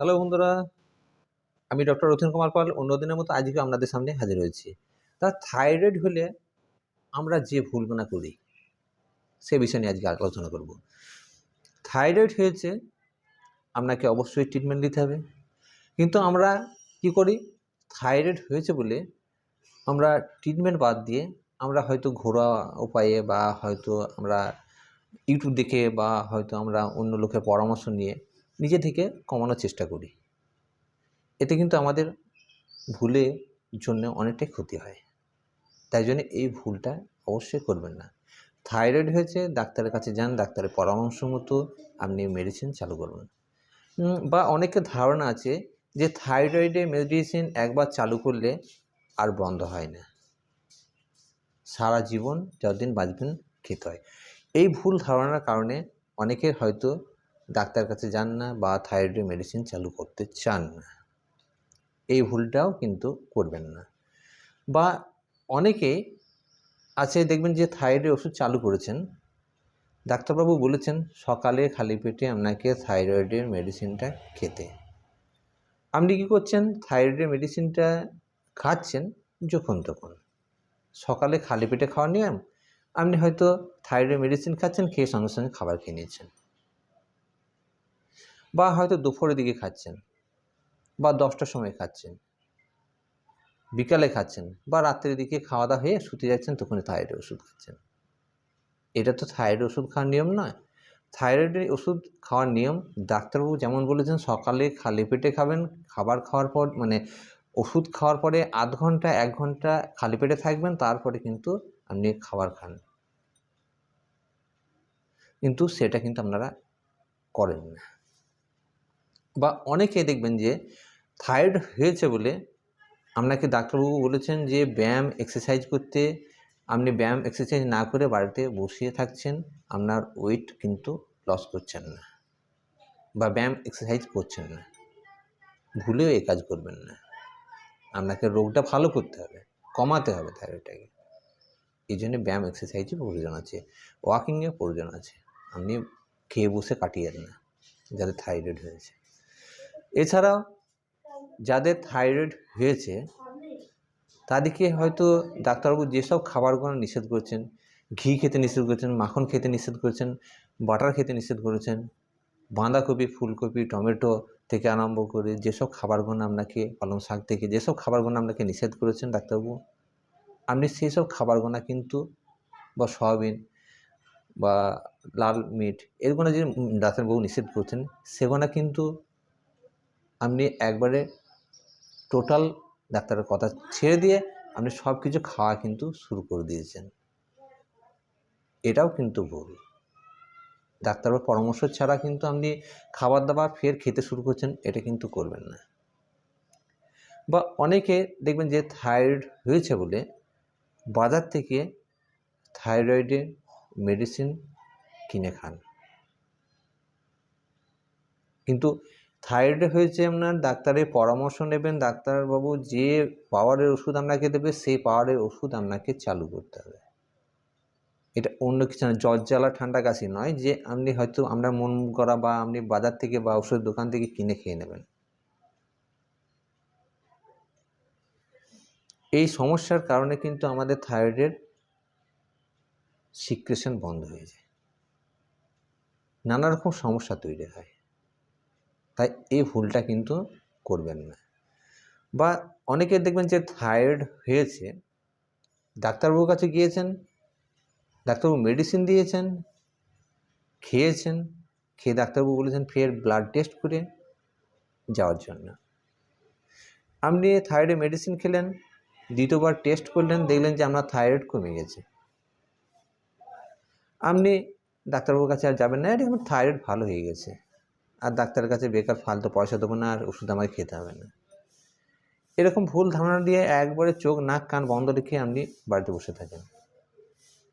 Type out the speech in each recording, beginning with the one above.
Hello বন্ধুরা, আমি doctor Rathin Kumar Pal. অন্যদিনের মতো আজকে আপনাদের সামনে হাজির হয়েছি। তা থাইরয়েড হলে আমরা যে ভুলগুলো করি, সে বিষয় নিয়ে আজকে আলোচনা করব। থাইরয়েড হয়েছে, আপনাকে অবশ্যই ট্রিটমেন্ট দিতে হবে। কিন্তু আমরা কি করি? থাইরয়েড হয়েছে বলে আমরা ট্রিটমেন্ট বাদ দিয়ে আমরা হয়তো ঘরোয়া উপায়ে বা হয়তো আমরা ইউটিউব দেখে বা হয়তো আমরা অন্য লোকের পরামর্শ নিয়ে নিজে থেকে কমানোর চেষ্টা করি। এতে কিন্তু আমাদের ভুলের জন্য অনেকটাই ক্ষতি হয়। তাই জন্য এই ভুলটা অবশ্যই করবেন না। থাইরয়েড হয়েছে, ডাক্তারের কাছে যান, ডাক্তারের পরামর্শ মতো আপনি মেডিসিন চালু করবেন বা অনেকের ধারণা আছে যে থাইরয়েডের মেডিসিন একবার চালু করলে আর বন্ধ হয় না। সারা জীবন যতদিন বাঁচবেন খেতে হয়। এই ভুল ধারণার কারণে অনেকের হয়তো ডাক্তার কাছে যান না বা থাইরয়েডের মেডিসিন চালু করতে চান না। এই ভুলটাও কিন্তু করবেন না। বা অনেকে আছে, দেখবেন যে থাইরয়েডের ওষুধ চালু করেছেন। ডাক্তারবাবু বলেছেন, সকালে খালি পেটে আপনাকে থাইরয়েডের মেডিসিনটা খেতে। আপনি কী করছেন? থাইরয়েডের মেডিসিনটা খাচ্ছেন যখন তখন। সকালে খালি পেটে খাওয়ার নিয়ম? আপনি হয়তো থাইরয়েড মেডিসিন খাচ্ছেন, খেয়ে সঙ্গে সঙ্গে খাবার খেয়ে নিয়েছেন। বা হয়তো দুপুরের দিকে খাচ্ছেন বা দশটার সময় খাচ্ছেন, বিকালে খাচ্ছেন বা রাত্রের দিকে খাওয়া দাওয়া হয়ে শুতে যাচ্ছেন তখনই থাইরয়েড ওষুধ খাচ্ছেন। এটা তো থাইরয়েড ওষুধ খাওয়ার নিয়ম নয়। থাইরয়েডের ওষুধ খাওয়ার নিয়ম ডাক্তারবাবু যেমন বলেছেন, সকালে খালি পেটে খাবেন, খাবার খাওয়ার পর মানে ওষুধ খাওয়ার পরে আধ ঘণ্টা, এক ঘণ্টা খালি পেটে থাকবেন, তারপরে কিন্তু আপনি খাবার খান। কিন্তু সেটা কিন্তু আপনারা করেন না। বা অনেকে দেখবেন যে থাইরয়েড হয়েছে বলে আপনাকে ডাক্তারবাবু বলেছেন যে ব্যায়াম এক্সারসাইজ করতে, আপনি ব্যায়াম এক্সারসাইজ না করে বাড়িতে বসিয়ে থাকছেন, আপনার ওয়েট কিন্তু লস করছেন না বা ব্যায়াম এক্সারসাইজ করছেন না। ভুলেও এই কাজ করবেন না। আপনাকে রোগটা ভালো করতে হবে, কমাতে হবে থাইরয়েডটাকে এই জন্য ব্যায়াম এক্সারসাইজের প্রয়োজন আছে ওয়াকিংয়ের প্রয়োজন আছে। আপনি খেয়ে বসে কাটিয়েন না যাদের থাইরয়েড হয়েছে এছাড়াও যাদের থাইরয়েড হয়েছে, তাদেরকে হয়তো ডাক্তারবাবু যেসব খাবারগুলো নিষেধ করছেন, ঘি খেতে নিষেধ করেছেন, মাখন খেতে নিষেধ করেছেন, বাটার খেতে নিষেধ করেছেন, বাঁধাকপি, ফুলকপি, টমেটো থেকে আরম্ভ করে যেসব খাবারগুলো আপনাকে, পালং শাক থেকে যেসব খাবারগুলো আপনাকে নিষেধ করেছেন ডাক্তারবাবু, আপনি সেই সব খাবারগুলো কিন্তু বা সয়াবিন বা লাল মিট, এরগুলো যে ডাক্তারবাবু নিষেধ করছেন, সেগুলো কিন্তু আপনি একবারে টোটাল ডাক্তারের কথা ছেড়ে দিয়ে আপনি সব কিছু খাওয়া কিন্তু শুরু করে দিয়েছেন। এটাও কিন্তু ভুল। ডাক্তারের পরামর্শ ছাড়া কিন্তু আপনি খাবার দাবার ফের খেতে শুরু করছেন, এটা কিন্তু করবেন না। বা অনেকে দেখবেন যে থাইরয়েড হয়েছে বলে বাজার থেকে থাইরয়েডের মেডিসিন কিনে খান। কিন্তু থাইরয়েড হয়েছে আপনার, ডাক্তারের পরামর্শ নেবেন, ডাক্তারবাবু যে পাওয়ারের ওষুধ আপনাকে দেবে, সেই পাওয়ারের ওষুধ আপনাকে চালু করতে হবে। এটা অন্য কিছু না, জ্বর, জ্বালা, ঠান্ডা, কাশি নয় যে আপনি হয়তো আমরা মন করা বা আপনি বাজার থেকে বা ওষুধ দোকান থেকে কিনে খেয়ে নেবেন। এই সমস্যার কারণে কিন্তু আমাদের থাইরয়েডের সিক্রেশন বন্ধ হয়ে যায়। নানা রকম সমস্যা তৈরি হয়। তাই এই ভুলটা কিন্তু করবেন না। বা অনেকে দেখবেন যে থাইরয়েড হয়েছে, ডাক্তারবাবুর কাছে গিয়েছেন, ডাক্তারবাবু মেডিসিন দিয়েছেন, খেয়েছেন, খেয়ে ডাক্তারবাবু বলেছেন, ফের ব্লাড টেস্ট করে যাওয়ার জন্য। আপনি থাইরয়েডের মেডিসিন খেলেন, দ্বিতীয়বার টেস্ট করলেন, দেখলেন যে আপনার থাইরয়েড কমে গেছে। আপনি ডাক্তারবাবুর কাছে আর যাবেন না আমার থাইরয়েড ভালো হয়ে গেছে। আর ডাক্তারের কাছে বেকার ফালতু পয়সা দেবো না, আর ওষুধ আমাকে খেতে হবে না। এরকম ভুল ধারণা দিয়ে একবারে চোখ, নাক, কান বন্ধ রেখে আপনি বাড়িতে বসে থাকেন।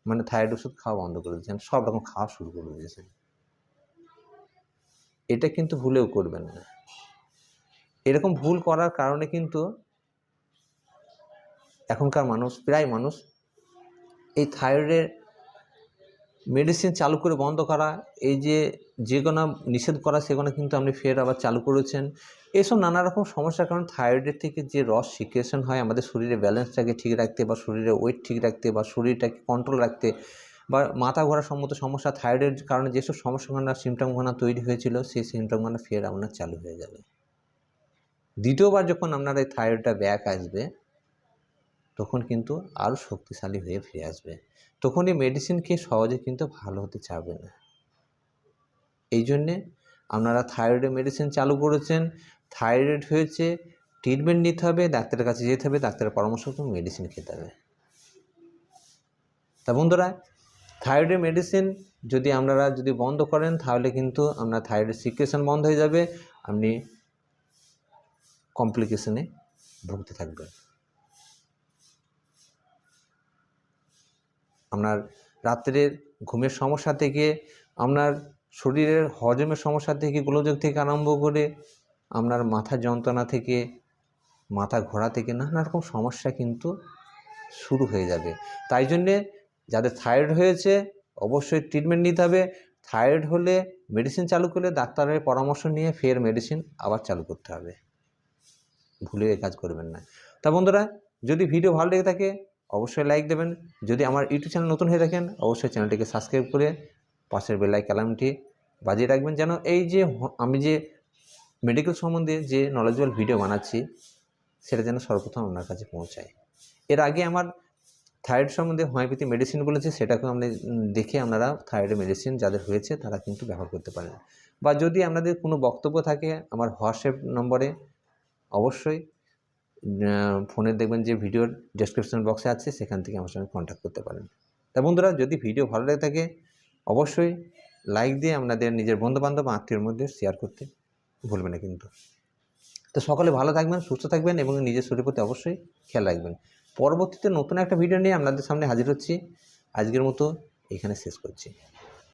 মানে থাইরয়েড ওষুধ খাওয়া বন্ধ করে দিয়েছেন, সব রকম খাওয়া শুরু করে দিয়েছেন। এটা কিন্তু ভুলেও করবেন না। এরকম ভুল করার কারণে কিন্তু এখনকার মানুষ, প্রায় মানুষ এই থাইরয়েডের মেডিসিন চালু করে বন্ধ করা, এই যে যেগুলো নিষেধ করা সেগুলো কিন্তু আপনি ফের আবার চালু করেছেন। এসব নানা রকম সমস্যার কারণে থাইরয়েডের থেকে যে রস সিক্রেশন হয়, আমাদের শরীরে ব্যালেন্সটাকে ঠিক রাখতে বা শরীরে ওয়েট ঠিক রাখতে বা শরীরটাকে কন্ট্রোল রাখতে বা মাথা ঘোরা সম্মত সমস্যা থাইরয়েডের কারণে যেসব সমস্যাগুলো সিমটমগুলো তৈরি হয়েছিল, সেই সিমটমগুলো ফের আপনার চালু হয়ে যাবে। দ্বিতীয়বার যখন আপনার এই থাইরয়েডটা ব্যাক আসবে, তখন কিন্তু আরও শক্তিশালী হয়ে ফিরে আসবে। তখন এই মেডিসিন খেয়ে সহজে কিন্তু ভালো হতে চাবে না। এই জন্যে আপনারা থাইরয়েডের মেডিসিন চালু করেছেন। থাইরয়েড হয়েছে ট্রিটমেন্ট নিতে হবে, ডাক্তারের কাছে যেতে হবে, ডাক্তারের পরামর্শ করে মেডিসিন খেতে হবে। তা বন্ধুরা থাইরয়েডের মেডিসিন যদি আপনারা যদি বন্ধ করেন, তাহলে কিন্তু আপনার থাইরয়েড সিকুয়েশন বন্ধ হয়ে যাবে। আপনি কমপ্লিকেশনে ভুগতে থাকবেন। আপনার রাত্রের ঘুমের সমস্যা থেকে, আপনার শরীরের হজমের সমস্যা থেকে, গোলযোগ থেকে আরম্ভ করে আপনার মাথা যন্ত্রণা থেকে, মাথা ঘোরা থেকে নানা রকম সমস্যা কিন্তু শুরু হয়ে যাবে। তাই জন্যে যাদের থাইরয়েড হয়েছে অবশ্যই ট্রিটমেন্ট নিতে হবে। থাইরয়েড হলে মেডিসিন চালু করলে ডাক্তারের পরামর্শ নিয়ে ফের মেডিসিন আবার চালু করতে হবে। ভুলে কাজ করবেন না। তা বন্ধুরা, যদি ভিডিও ভালো লেগে থাকে অবশ্যই লাইক দেবেন। যদি আমার ইউটিউব চ্যানেল নতুন হয়ে থাকেন, অবশ্যই চ্যানেলটিকে সাবস্ক্রাইব করে পাশের বেলাই কালামটি বাজিয়ে রাখবেন যেন এই যে আমি যে মেডিকেল সম্বন্ধে যে নলেজেবল ভিডিও বানাচ্ছি, সেটা যেন সর্বপ্রথম আপনার কাছে পৌঁছায়। এর আগে আমার থাইরয়েড সম্বন্ধে হোমিওপ্যাথি মেডিসিন বলেছে সেটাকে আপনি দেখে আপনারা থাইরয়েড মেডিসিন যাদের হয়েছে, তারা কিন্তু ব্যবহার করতে পারেন। বা যদি আপনাদের কোনো বক্তব্য থাকে আমার হোয়াটসঅ্যাপ নম্বরে, অবশ্যই ফোনে দেখবেন যে ভিডিওর ডেসক্রিপশন বক্সে আছে, সেখান থেকে আমার সঙ্গে কন্ট্যাক্ট করতে পারেন। তা বন্ধুরা, যদি ভিডিও ভালো লেগে থাকে, অবশ্যই লাইক দিয়ে আপনাদের নিজের বন্ধুবান্ধব, আত্মীয়র মধ্যে শেয়ার করতে ভুলবেন না কিন্তু। তো সকলে ভালো থাকবেন, সুস্থ থাকবেন এবং নিজের শরীরের প্রতি অবশ্যই খেয়াল রাখবেন। পরবর্তীতে নতুন একটা ভিডিও নিয়ে আপনাদের সামনে হাজির হচ্ছি। আজকের মতো এখানে শেষ করছি।